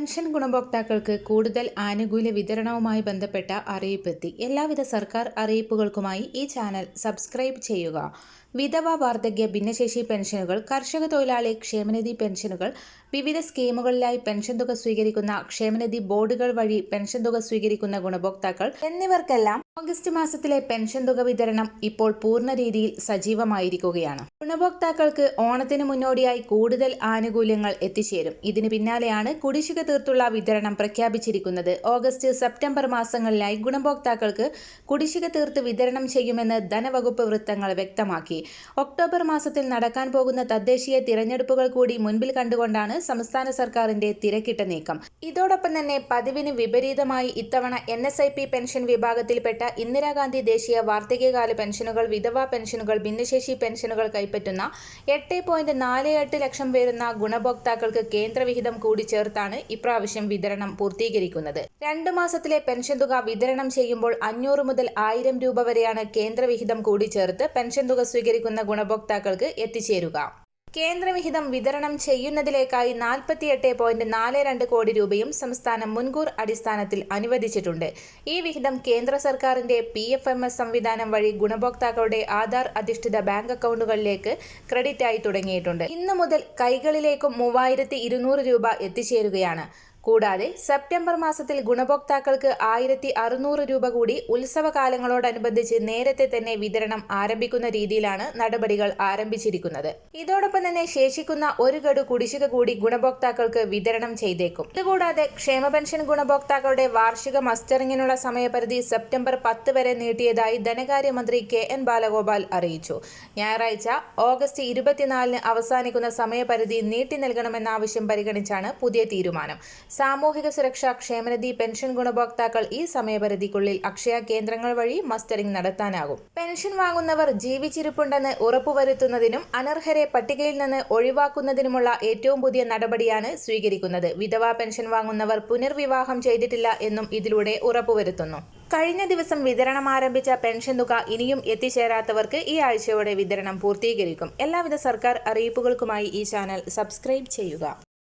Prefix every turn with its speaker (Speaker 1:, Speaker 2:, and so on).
Speaker 1: Pension ഗുണഭോക്താക്കൾക്ക് കൂടുതൽ ആനുകൂല്യ വിതരണവുമായി ബന്ധപ്പെട്ട അറിയിപ്പെത്തി. എല്ലാവിധ സർക്കാർ അറിയിപ്പുകൾക്കുമായി ഈ ചാനൽ സബ്സ്ക്രൈബ് ചെയ്യുക. വിധവ വാർദ്ധക്യ ഭിന്നശേഷി പെൻഷനുകൾ കർഷക തൊഴിലാളി ക്ഷേമനിധി പെൻഷനുകൾ വിവിധ സ്കീമുകളിലായി പെൻഷൻ തുക സ്വീകരിക്കുന്ന ക്ഷേമനിധി ബോർഡുകൾ വഴി പെൻഷൻ തുക സ്വീകരിക്കുന്ന ഗുണഭോക്താക്കൾ എന്നിവർക്കെല്ലാം ഓഗസ്റ്റ് മാസത്തിലെ പെൻഷൻ തുക വിതരണം ഇപ്പോൾ പൂർണ രീതിയിൽ സജീവമായിരിക്കുകയാണ്. ഗുണഭോക്താക്കൾക്ക് ഓണത്തിന് മുന്നോടിയായി കൂടുതൽ ആനുകൂല്യങ്ങൾ എത്തിച്ചേരും. ഇതിന് പിന്നാലെയാണ് കുടിശ്ശിക തീർത്തുള്ള വിതരണം പ്രഖ്യാപിച്ചിരിക്കുന്നത്. ഓഗസ്റ്റ് സെപ്റ്റംബർ മാസങ്ങളിലായി ഗുണഭോക്താക്കൾക്ക് കുടിശ്ശിക തീർത്ത് വിതരണം ചെയ്യുമെന്ന് ധനവകുപ്പ് വൃത്തങ്ങൾ വ്യക്തമാക്കി. ഒക്ടോബർ മാസത്തിൽ നടക്കാൻ പോകുന്ന തദ്ദേശീയ തിരഞ്ഞെടുപ്പുകൾ കൂടി മുൻപിൽ കണ്ടുകൊണ്ടാണ് സംസ്ഥാന സർക്കാരിന്റെ തിരക്കിട്ട നീക്കം. ഇതോടൊപ്പം തന്നെ പതിവിന് വിപരീതമായി ഇത്തവണ എൻ പെൻഷൻ വിഭാഗത്തിൽപ്പെട്ട ഇന്ദിരാഗാന്ധി ദേശീയ വാർദ്ധക്യകാല പെൻഷനുകൾ വിധവാ പെൻഷനുകൾ ഭിന്നശേഷി പെൻഷനുകൾ കൈപ്പറ്റുന്ന എട്ട് പോയിന്റ് നാല് എട്ട് ലക്ഷം വരുന്ന ഗുണഭോക്താക്കൾക്ക് കേന്ദ്രവിഹിതം കൂടി ചേർത്താണ് ഇപ്രാവശ്യം വിതരണം പൂർത്തീകരിക്കുന്നത്. രണ്ട് മാസത്തിലെ പെൻഷൻ തുക വിതരണം ചെയ്യുമ്പോൾ അഞ്ഞൂറ് മുതൽ ആയിരം രൂപ വരെയാണ് കേന്ദ്രവിഹിതം കൂടി ചേർത്ത് പെൻഷൻ തുക സ്വീകരിക്കുന്ന ഗുണഭോക്താക്കൾക്ക് എത്തിച്ചേരുക. കേന്ദ്രവിഹിതം വിതരണം ചെയ്യുന്നതിലേക്കായി നാൽപ്പത്തിയെട്ട് പോയിന്റ് നാല് രണ്ട് കോടി രൂപയും സംസ്ഥാനം മുൻകൂർ അടിസ്ഥാനത്തിൽ അനുവദിച്ചിട്ടുണ്ട്. ഈ വിഹിതം കേന്ദ്ര സർക്കാരിന്റെ പി എഫ് എം എസ് സംവിധാനം വഴി ഗുണഭോക്താക്കളുടെ ആധാർ അധിഷ്ഠിത ബാങ്ക് അക്കൗണ്ടുകളിലേക്ക് ക്രെഡിറ്റായി തുടങ്ങിയിട്ടുണ്ട്. ഇന്നു മുതൽ കൈകളിലേക്കും മൂവായിരത്തി രൂപ എത്തിച്ചേരുകയാണ്. കൂടാതെ സെപ്റ്റംബർ മാസത്തിൽ ഗുണഭോക്താക്കൾക്ക് ആയിരത്തി അറുന്നൂറ് രൂപ കൂടി ഉത്സവകാലങ്ങളോടനുബന്ധിച്ച് നേരത്തെ തന്നെ വിതരണം ആരംഭിക്കുന്ന രീതിയിലാണ് നടപടികൾ ആരംഭിച്ചിരിക്കുന്നത്. ഇതോടൊപ്പം തന്നെ ശേഷിക്കുന്ന ഒരു ഗഡു കുടിശ്ശിക കൂടി ഗുണഭോക്താക്കൾക്ക് വിതരണം ചെയ്തേക്കും. ഇതുകൂടാതെ ക്ഷേമ പെൻഷൻ ഗുണഭോക്താക്കളുടെ വാർഷിക മസ്റ്ററിങ്ങിനുള്ള സമയപരിധി സെപ്റ്റംബർ പത്ത് വരെ നീട്ടിയതായി ധനകാര്യമന്ത്രി കെ എൻ ബാലഗോപാൽ അറിയിച്ചു. ഞായറാഴ്ച ഓഗസ്റ്റ് ഇരുപത്തിനാലിന് അവസാനിക്കുന്ന സമയപരിധി നീട്ടി നൽകണമെന്ന ആവശ്യം പരിഗണിച്ചാണ് പുതിയ തീരുമാനം. സാമൂഹിക സുരക്ഷാ ക്ഷേമനിധി പെൻഷൻ ഗുണഭോക്താക്കൾ ഈ സമയപരിധിക്കുള്ളിൽ അക്ഷയ കേന്ദ്രങ്ങൾ വഴി മസ്റ്ററിംഗ് നടത്താനാകും. പെൻഷൻ വാങ്ങുന്നവർ ജീവിച്ചിരിപ്പുണ്ടെന്ന് ഉറപ്പുവരുത്തുന്നതിനും അനർഹരെ പട്ടികയിൽ നിന്ന് ഒഴിവാക്കുന്നതിനുമുള്ള ഏറ്റവും പുതിയ നടപടിയാണ് സ്വീകരിക്കുന്നത്. വിധവാ പെൻഷൻ വാങ്ങുന്നവർ പുനർവിവാഹം ചെയ്തിട്ടില്ല എന്നും ഇതിലൂടെ ഉറപ്പുവരുത്തുന്നു. കഴിഞ്ഞ ദിവസം വിതരണം ആരംഭിച്ച പെൻഷൻ തുക ഇനിയും എത്തിച്ചേരാത്തവർക്ക് ഈ ആഴ്ചയോടെ വിതരണം പൂർത്തീകരിക്കും. എല്ലാവിധ സർക്കാർ അറിയിപ്പുകൾക്കുമായി ഈ ചാനൽ സബ്സ്ക്രൈബ് ചെയ്യുക.